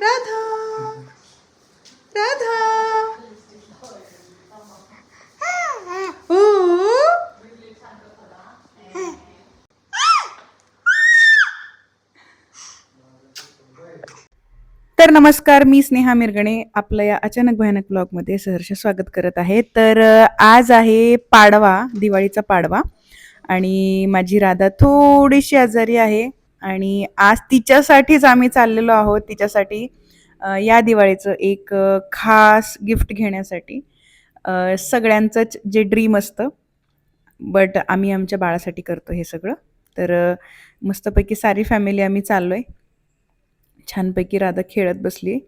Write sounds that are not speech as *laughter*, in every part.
राधा राधा. तर नमस्कार मी स्नेहा मिरगणे आपलं या अचानक भयानक ब्लॉगमध्ये सहर्ष स्वागत करत आहे. तर आज आहे पाडवा दिवाळीचा पाडवा. आणि माझी राधा थोडीशी आजारी आहे. आणि आज तिच्यासाठीच आम्ही चाललेलो आहोत तिच्यासाठी या दिवाळीचं एक खास गिफ्ट घेण्यासाठी. सगळ्यांचंच जे ड्रीम असतं बट आम्ही आमच्या बाळासाठी करतो हे सगळं. तर मस्तपैकी सारी फॅमिली आम्ही चाललो आहे छानपैकी राधा खेळत बसली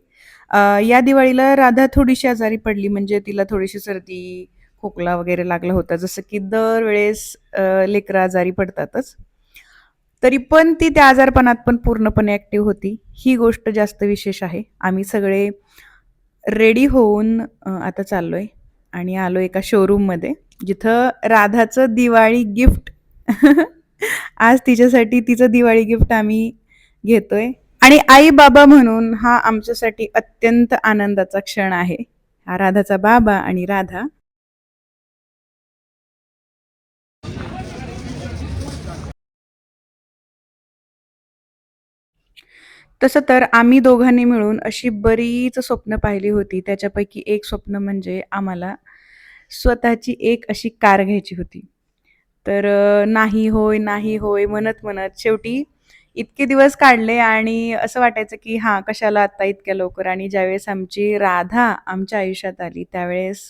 या दिवाळीला राधा थोडीशी आजारी पडली म्हणजे तिला थोडीशी सर्दी खोकला वगैरे लागला होता. जसं की दरवेळेस लेकरं आजारी पडतातच. तरी पण ती त्या आजारपणात पण पूर्णपणे ॲक्टिव्ह होती. ही गोष्ट जास्त विशेष आहे. आम्ही सगळे रेडी होऊन आता चाललो आहे आणि आलो एका शोरूममध्ये जिथं राधाचं दिवाळी गिफ्ट *laughs* आज तिच्यासाठी तिचं दिवाळी गिफ्ट आम्ही घेतोय. आणि आई बाबा म्हणून हा आमच्यासाठी अत्यंत आनंदाचा क्षण आहे. हा राधाचा बाबा आणि राधा. तसं तर आम्ही दोघांनी मिळून अशी बरीच स्वप्न पाहिली होती. त्याच्यापैकी एक स्वप्न म्हणजे आम्हाला स्वतःची एक अशी कार घ्यायची होती. तर नाही होय नाही होय म्हणत म्हणत शेवटी इतके दिवस काढले आणि असं वाटायचं की हां कशाला आत्ता इतक्या लवकर आणि ज्यावेळेस आमची राधा आमच्या आयुष्यात आली त्यावेळेस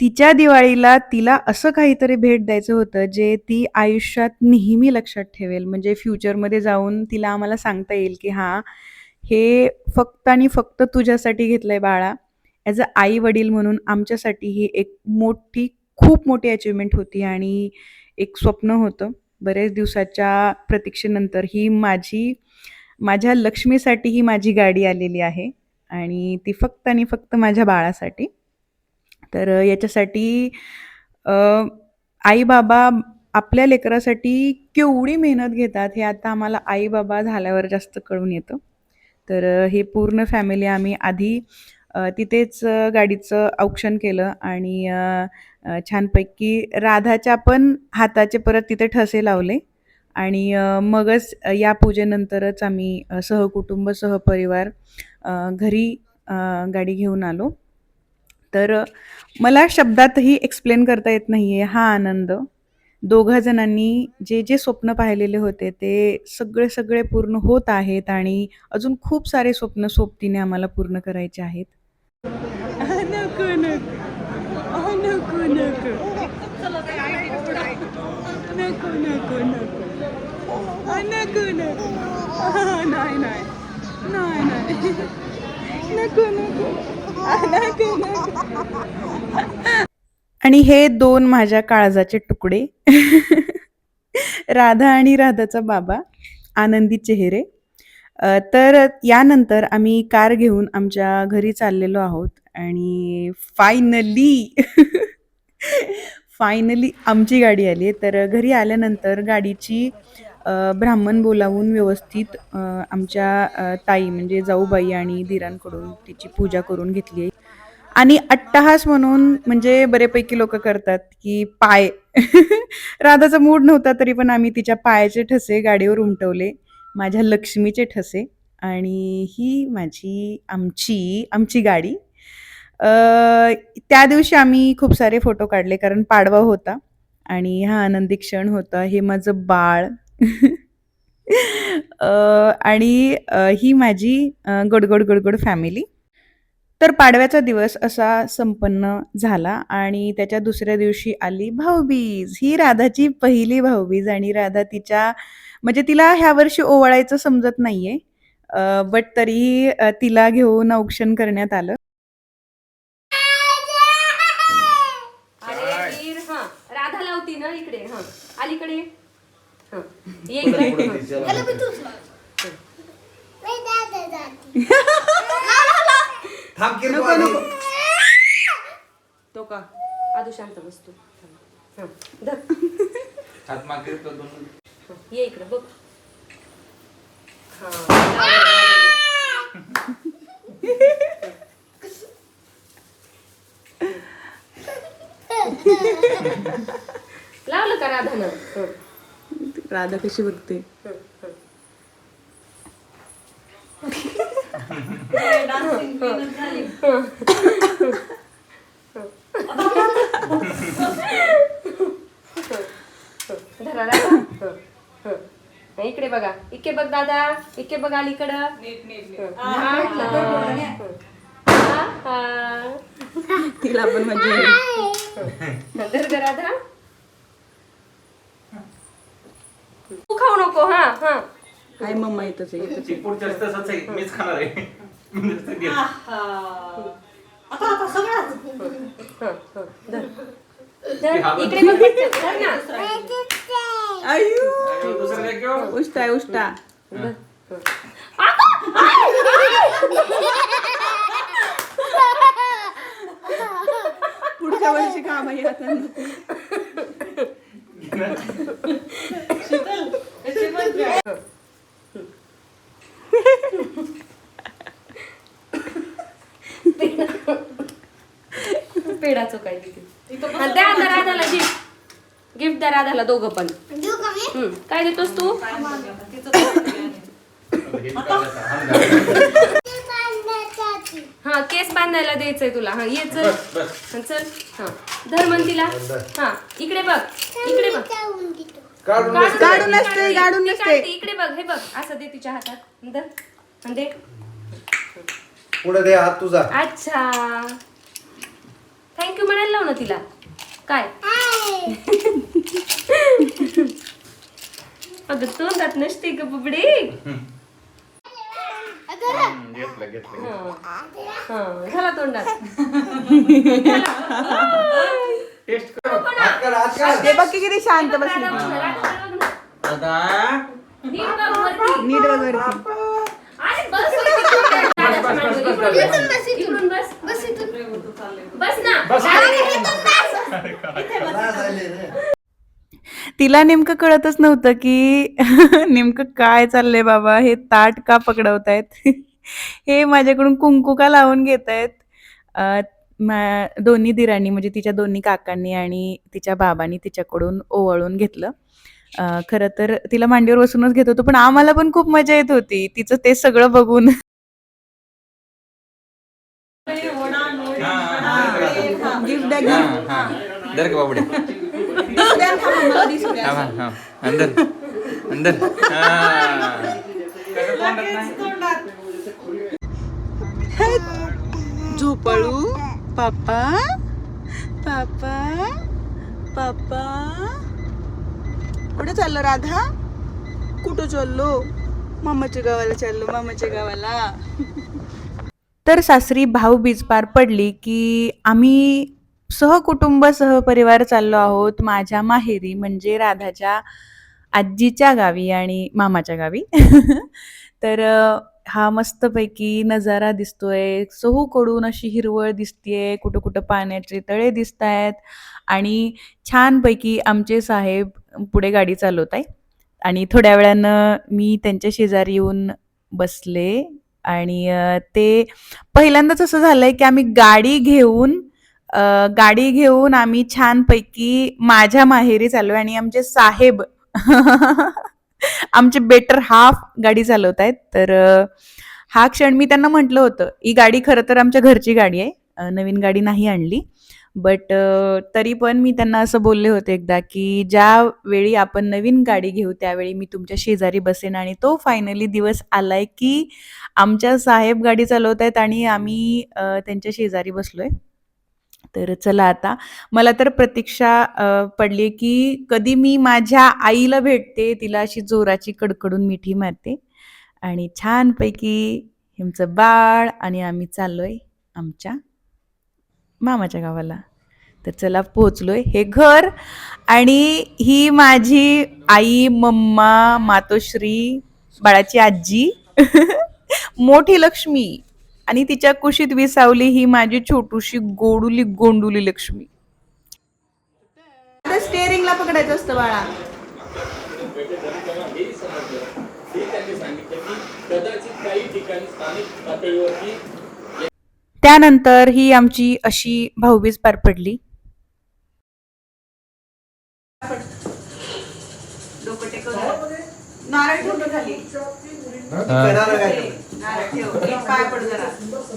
तिच्या दिवाळीला तिला असं काहीतरी भेट द्यायचं होतं जे ती आयुष्यात नेहमी लक्षात ठेवेल. म्हणजे फ्युचरमध्ये जाऊन तिला आम्हाला सांगता येईल की हां हे फक्त आणि फक्त तुझ्यासाठी घेतलंय बाळा. ॲज अ आई वडील म्हणून आमच्यासाठी ही एक मोठी खूप मोठी अचिव्हमेंट होती आणि एक स्वप्न होतं. बरेच दिवसाच्या प्रतीक्षेनंतर ही माझी माझ्या लक्ष्मीसाठी ही माझी गाडी आलेली आहे आणि ती फक्त आणि फक्त माझ्या बाळासाठी. तर याच्यासाठी आई-बाबा आपल्या लेकरासाठी केवढी मेहनत घेतात हे आता आम्हाला आई-बाबा झाल्यावर जास्त कळून येतं. तर हे पूर्ण फॅमिली आम्ही आधी तिथेच गाडीचं औक्षण केलं आणि छानपैकी राधाच्या पण हाताचे परत तिथे ठसे लावले आणि मगच या पूजेनंतरच आम्ही सहकुटुंब, सहपरिवार घरी गाडी घेऊन आलो. तर मला शब्दातही एक्सप्लेन करता येत नाही आहे हा आनंद. दोघा जणांनी जे, जे स्वप्न पाहिलेले होते ते सगळे, सगळे पूर्ण होत आहेत आणि अजून खूप सारे स्वप्न सोबतीने आम्हाला पूर्ण करायचे आहेत. नको, नको. आणि हे दोन माझ्या काळजाचे तुकडे. राधा आणि राधाचा बाबा आनंदी चेहरे. तर यानंतर आम्ही कार घेऊन आमच्या घरी चाललेलो आहोत आणि फायनली फायनली आमची गाडी आली आहे. तर घरी आल्यानंतर गाडीची ब्राह्मण बोलावून व्यवस्थित आमच्या ताई म्हणजे जाऊबाई आणि धीरांकडून तिची पूजा करून घेतली आहे. आणि अट्टहास म्हणून म्हणजे बरेपैकी लोक करतात की पाय. *laughs* राधाचा मूड नव्हता तरी पण आम्ही तिच्या पायाचे ठसे गाडीवर उमटवले माझ्या लक्ष्मीचे ठसे आणि ही माझी आमची आमची गाडी. त्या दिवशी आम्ही खूप सारे फोटो काढले कारण पाडवा होता आणि हा आनंदी क्षण होता. हे माझं बाळ *laughs* अ, आणि अ, ही माझी अ, गडगड फॅमिली. तर पाडव्याचा दिवस असा संपन्न झाला आणि त्याच्या दुसऱ्या दिवशी आली भाऊबीज. ही राधाची पहिली भाऊबीज आणि राधा तिच्या म्हणजे तिला ह्या वर्षी ओवाळायचं समजत नाहीये. अ, बट तरीही अ, तिला घेऊन औक्षण करण्यात आलं. अरे वीर राधा लावती ना इकडे हा अलीकडे ये. तो का? आदू शांत बसतो. हो, ये इकडे बघ. *laughs* लावलं का राधानं? हो. राधा कशी बघते? धरा राधा. इकडे बघा. इकडे बघ दादा. इकडे बघ अलीकडं. तिला पण म्हणजे धर राधा. तू खाऊ नको हा हा. हाय मम्मा इथंच आहे इथंच ती पुढच्या वेळेस तसंच आहे मीच खाणार आहे. नुसतं घे. आता आता सगळ्याच हं, हं. धर. धर. इकडे बघ पटकन. धर ना. अय्यो. आणि दुसरं काय घेऊ? उष्टा उष्टा. पुढच्या वर्षी काम आहे आता शीतल कशी म्हणते पेढा हा, द्या राधाला गिफ्ट गिफ्ट द्या राधाला दोघं पण. हं. काय देतोस तू? हा केस बांधायला द्यायचंय तुला. हा ये चल. बस बस. हा, चल. हा. धर म्हण तिला हा इकडे बघ. इकडे बघ. काढून काढून काढून दे, नसते, ती काढून ती नसते. काढते, इकडे बघ हे बघ. असं दे तिच्या हातात. धर. आणि दे. पुढे दे हात तुझा. अच्छा. थँक्यू म्हणायला लाव ना तिला. काय? *laughs* अगं तोंडात नसते ग बुबडी. घेतलं घेतलं हा झाला तोंडात. टेस्ट कर. हात काढ हात काढ ते बघ की किती शांत बसली. दादा नीट बस झाले रे. तिला नेमकं कळतच नव्हतं की *laughs* नेमकं काय चाललंय बाबा? हे ताट का पकडवतायत? हे माझ्याकडून कुंकू का लावून घेत आहेत दोन्ही दिरांनी म्हणजे तिच्या दोन्ही काकांनी आणि तिच्या बाबांनी तिच्याकडून ओवाळून घेतलं खरं तर तिला मांडीवर बसूनच घेत होतो पण आम्हाला पण खूप मजा येत होती तिचं ते सगळं बघून अंदर अंदर *laughs* झोपाळू पापा पापा पापा. कुठे चाललो राधा. कुठं चाललो? मामाच्या गावाला चाललो मामाच्या गावाला. *laughs* तर सासरी भाऊबीज पार पडली की आम्ही सहकुटुंब सहपरिवार चाललो आहोत माझ्या माहेरी म्हणजे राधाच्या आजीच्या गावी आणि मामाच्या गावी. *laughs* तर हा मस्तपैकी नजारा दिसतोय. सहूकडून अशी हिरवळ दिसतीये. कुठं कुठं पाण्याचे तळे दिसत आहेत आणि छानपैकी आमचे साहेब पुढे गाडी चालवत आहे आणि थोड्या वेळानं मी त्यांच्या शेजारी येऊन बसले. आणि ते पहिल्यांदाच असं झालंय की आम्ही गाडी घेऊन गाडी घेऊन आम्ही छानपैकी माझ्या माहेरी चालू आणि आमचे साहेब *laughs* आमचे बेटर हाफ गाडी चालवत आहेत. तर हा क्षण मी त्यांना म्हटलं होतं ही गाडी खरं तर आमच्या घरची गाडी आहे. नवीन गाडी नाही आणली. बट तरी पण मी त्यांना असं बोलले होते एकदा की ज्या वेळी आपण नवीन गाडी घेऊ त्यावेळी मी तुमच्या शेजारी बसेन आणि तो फायनली दिवस आलाय की आमच्या साहेब गाडी चालवत आहेत आणि आम्ही त्यांच्या शेजारी बसलोय. तर चला आता. मला तर प्रतीक्षा पडली की कधी मी माझ्या आईला भेटते तिला अशी जोराची कडकडून मिठी मारते. आणि छानपैकी हिमचं बाळ आणि आम्ही चाललोय आमच्या मामाच्या गावाला. तर चला पोहोचलोय हे घर. आणि ही माझी आई मम्मा मातोश्री बाळाची आजी *laughs* मोठी लक्ष्मी. आणि तिच्या कुशीत विसावली ही माझी छोटूशी गोडुली गोंडुली लक्ष्मी. स्टेअरिंगला पकडायचं असतं बाळा. त्यानंतर ही आमची अशी भाऊबीज पार पडली. नारायण खाली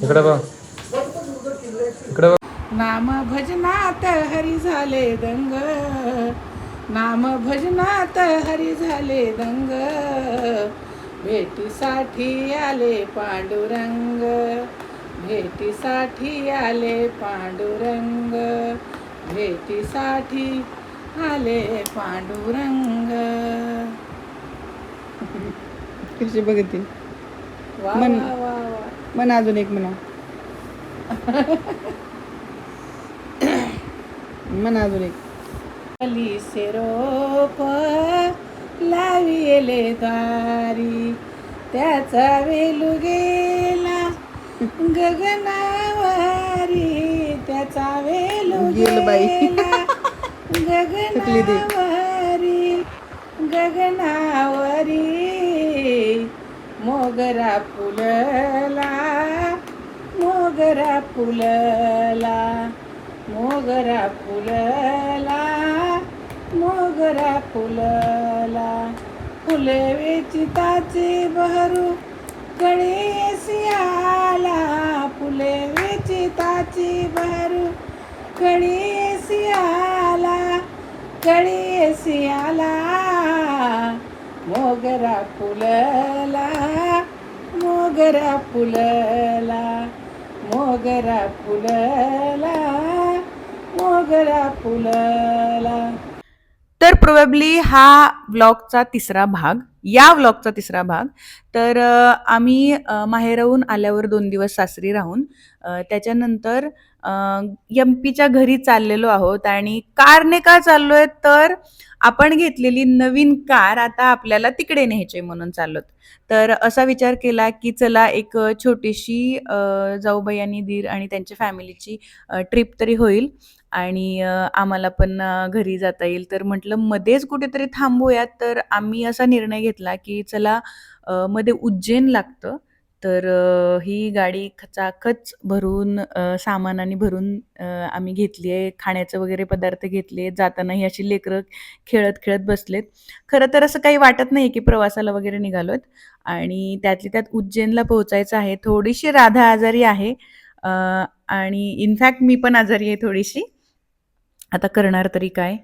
इकडे बघ. इकडे बघ. नाम भजनात हरी झाले दंग. नाम भजनात हरी झाले दंग. भेटीसाठी आले पांडुरंग. भेटीसाठी आले पांडुरंग. भेटीसाठी आले पांडुरंग. कशी बघते? म्हणा अजून एक म्हणा. म्हणा अजून एक. कली से रोप लाविले दारी त्याचा वेलू गेला गगनावारी त्याचा वेलू गेलं बाई. गगनावरी मोगरा फुलला मोगरा फुलला मोगरा फुलला मोगरा फुलला. फुले वेचिताचे बहरू कळे सियाला फुले वेचिताची बहरू कळे सियाला मोगरा फुलला मोगरा फुलला मोगरा फुलला मोगरा फुलला. तर प्रोबेबली हा व्लॉगचा तिसरा भाग या व्लॉगचा तिसरा भाग. तर आम्ही माहेरहून आल्यावर दोन दिवस सासरी राहून त्याच्यानंतर यमपीच्या घरी चाललेलो आहोत आणि कारने का चाललोय तर आपण घेतलेली नवीन कार आता आपल्याला तिकडे न्यायची म्हणून चाललोत. तर असा विचार केला की चला एक छोटीशी जाऊबाई आणि दीर आणि त्यांच्या फॅमिलीची ट्रिप तरी होईल आणि आम्हाला पण घरी जाता येईल. तर म्हटलं मध्येच कुठेतरी थांबूयात तर आम्ही असा निर्णय घेतला की चला मध्ये उज्जैन लागतं. तर ही गाडी खचाखच भरून सामानाने भरून आम्ही घेतली आहे. खाण्याचं वगैरे पदार्थ घेतले जाताना ही अशी लेकरं खेळत खेळत बसलेत. खरं तर असं काही वाटत नाही की प्रवासाला वगैरे निघालोत. आणि त्यातली त्यात उज्जैनला पोहोचायचं आहे. थोडीशी राधा आजारी आहे. आणि इनफॅक्ट मी पण आजारी आहे थोडीशी. आता करणार तरी काय?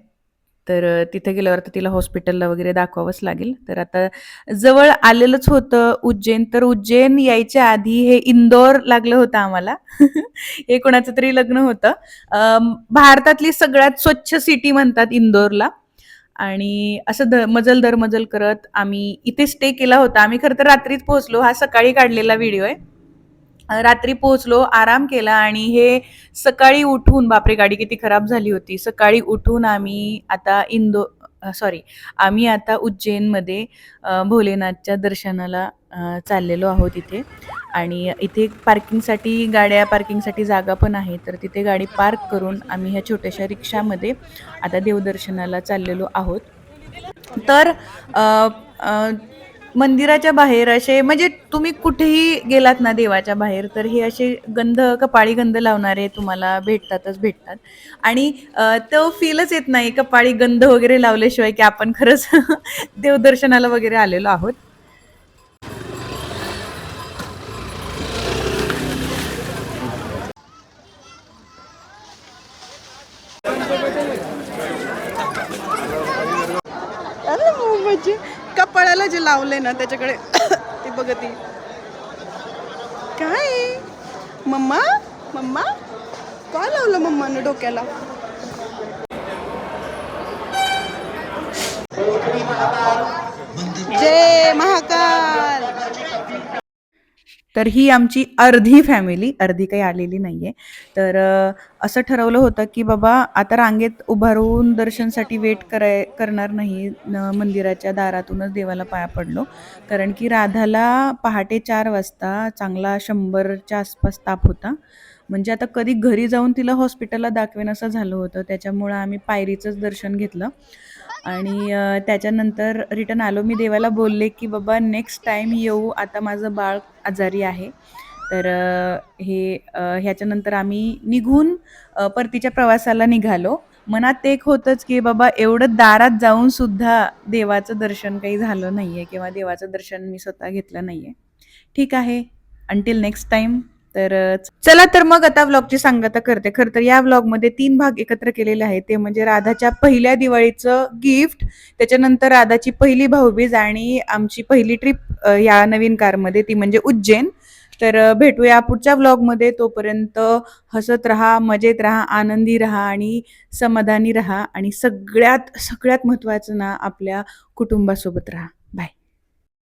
तर तिथे गेल्यावर तर तिला हॉस्पिटलला वगैरे दाखवावंच लागेल. तर आता जवळ आलेलंच होतं उज्जैन. तर उज्जैन यायच्या आधी हे इंदोर लागलं होतं आम्हाला. *laughs* हे कोणाचं तरी लग्न होतं. भारतातली सगळ्यात स्वच्छ सिटी म्हणतात इंदोरला. आणि असं द मजल दर मजल करत आम्ही इथे स्टे केला होता. आम्ही खरं तर रात्रीच पोहोचलो. हा सकाळी काढलेला व्हिडिओ आहे. रात्री पोहोचलो आराम केला आणि हे सकाळी उठून बापरे गाडी किती खराब झाली होती. सकाळी उठून आम्ही आता इंदो सॉरी आम्ही आता उज्जैनमध्ये भोलेनाथच्या दर्शनाला चाललेलो आहोत इथे. आणि इथे पार्किंगसाठी गाड्या पार्किंगसाठी जागा पण आहे. तर तिथे गाडी पार्क करून आम्ही ह्या छोट्याशा रिक्षामध्ये आता देवदर्शनाला चाललेलो आहोत. तर आ, आ, मंदिराच्या बाहेर असे म्हणजे तुम्ही कुठेही गेलात ना देवाच्या बाहेर तर हे असे गंध कपाळी गंध लावणारे तुम्हाला भेटतातच भेटतात. आणि तो फीलच येत नाही कपाळी गंध वगैरे लावल्याशिवाय की आपण खरंच *laughs* देवदर्शनाला वगैरे आलेलो आहोत. म्हणजे कपाळाला जे लावले ना त्याच्याकडे *coughs* ते बघती काय? मम्मा? मम्मा? काय लावलं मम्मानं डोक्याला? जय तर ही आमची अर्धी फॅमिली अर्धी काही आलेली नाहीये. तर असं ठरवलं होतं की बाबा आता रांगेत उभा राहून दर्शनसाठी वेट कराय करणार नाही मंदिराच्या दारातूनच देवाला पाया पडलो. कारण की राधाला पहाटे चार वाजता चांगला शंभरच्या आसपास ताप होता. म्हणजे आता कधी घरी जाऊन तिला हॉस्पिटलला दाखवेन असं झालं होतं. त्याच्यामुळं आम्ही पायरीचंच दर्शन घेतलं. आणि त्याच्यानंतर रिटर्न आलो. मी देवाला बोलले की बाबा नेक्स्ट टाईम येऊ. आता माझं बाळ आजारी आहे. तर हे ह्याच्यानंतर आम्ही निघून परतीच्या प्रवासाला निघालो. मनात एक होतंच की बाबा एवढं दारात जाऊन सुद्धा देवाचं दर्शन काही झालं नाही आहे किंवा देवाचं दर्शन मी स्वतः घेतलं नाही आहे ठीक आहे. अंटिल नेक्स्ट टाईम तर चला तर मग आता व्लॉगची सांगता करते. खरं तर या व्लॉगमध्ये तीन भाग एकत्र केलेले आहेत. ते म्हणजे राधाच्या पहिल्या दिवाळीचं गिफ्ट त्याच्यानंतर राधाची पहिली भाऊबीज आणि आमची पहिली ट्रिप या नवीन कारमध्ये ती म्हणजे उज्जैन. तर भेटूया पुढच्या व्लॉगमध्ये तोपर्यंत हसत राहा मजेत राहा आनंदी राहा आणि समाधानी राहा आणि सगळ्यात सगळ्यात महत्त्वाचं ना आपल्या कुटुंबासोबत राहा.